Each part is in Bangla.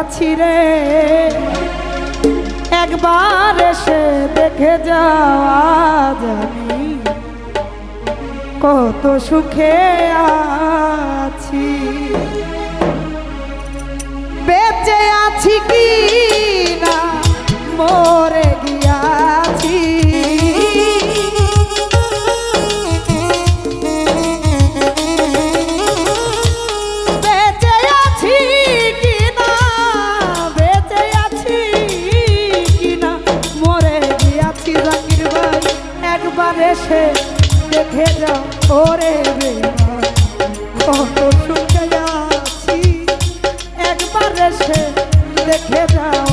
আছি রে। একবার এসে দেখে যাওয়া কত সুখে আছি। বেঁচে আছি কি না? মরে গিয়াছি। পাশে রেখে যাও।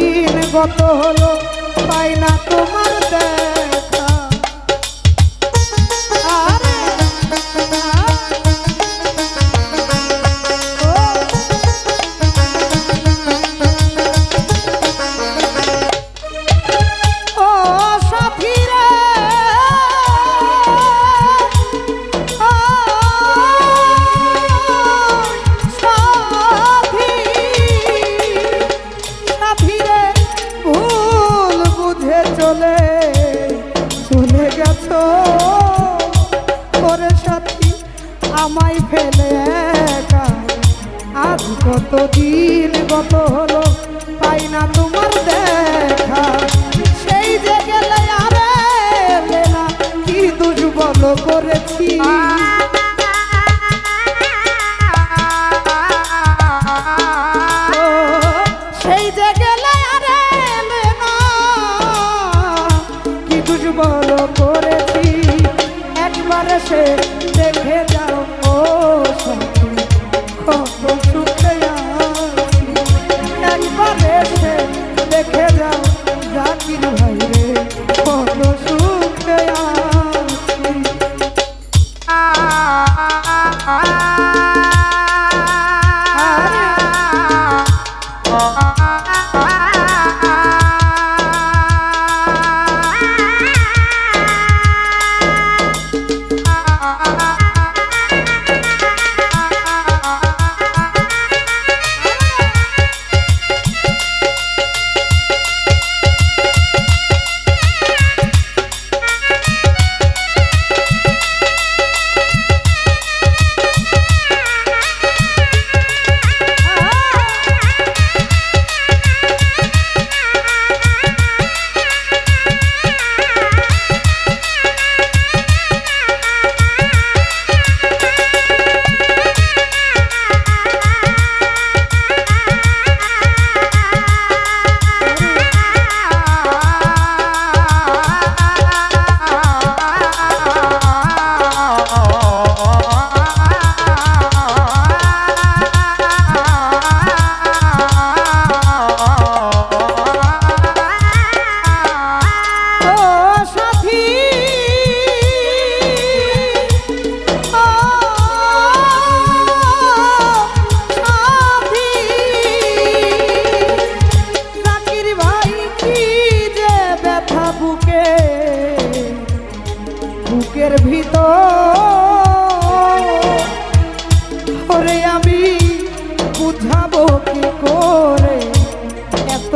দিন কত হলো পাই না তোমার দেয় এসে দেখে যাও, ও সখী, কত সুখে একবার এসে দেখে যাও জাতির ভাই রে, কত সুখে আ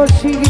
তো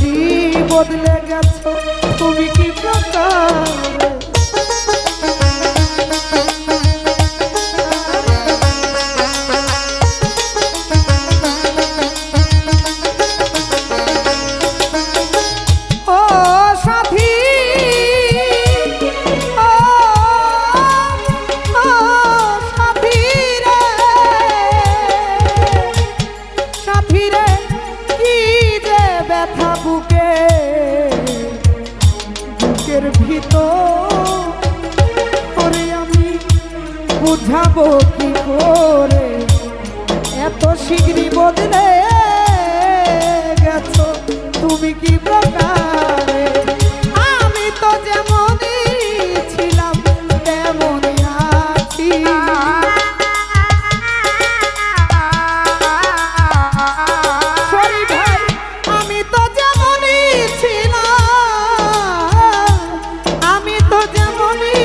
তুমি কি প্রকারে? আমি তো যেমনই ছিলাম, তেমনই আছি। আমি তো যেমনই ছিলাম, আমি তো যেমনই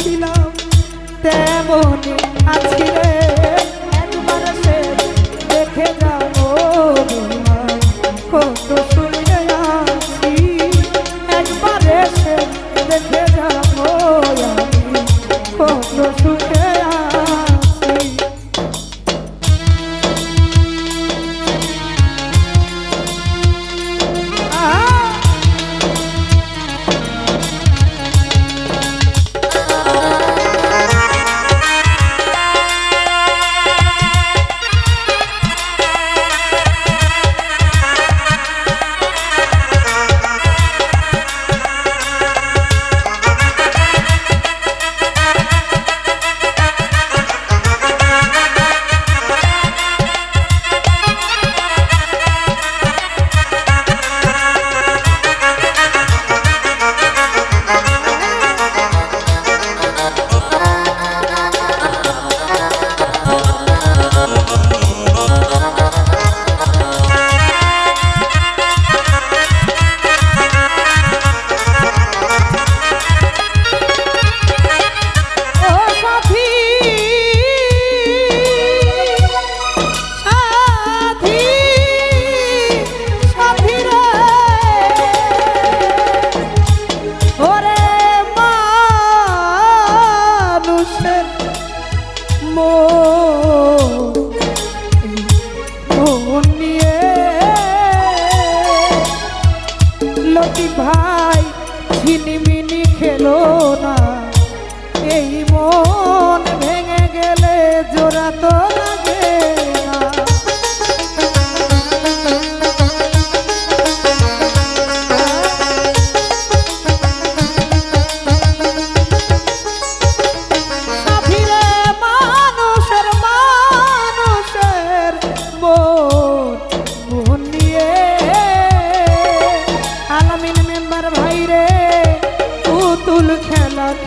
ছিলাম, তেমনই আছি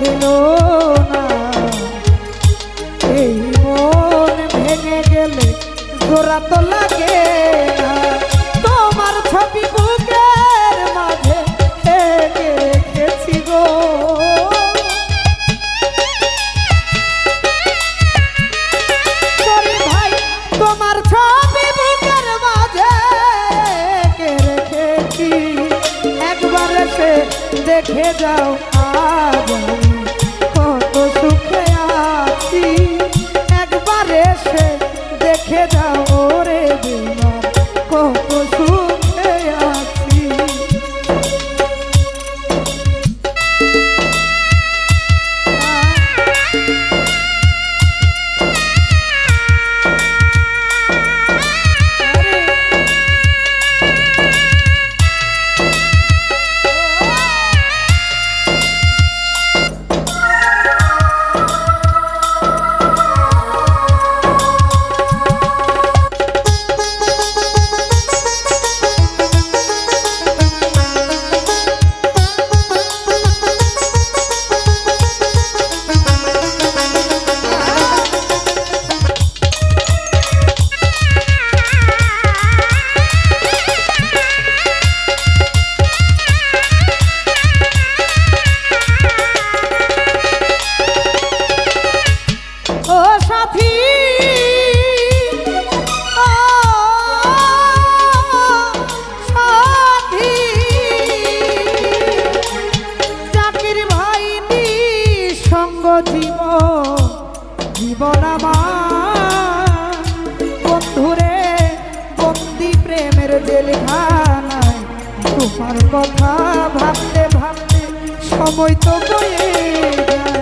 রাখল না। এই মন ভেঙে গেলে জোড়া তো লাগে তোমার ছবি বুকের মাঝে রেখেছি গো। ভাই মাঝে রেখেছি। একবার সে দেখে যাও বন্ধুরে বন্দি প্রেমের জেলখানায় তোমার কথা ভাবতে ভাবতে সময় তো বয়ে যায়।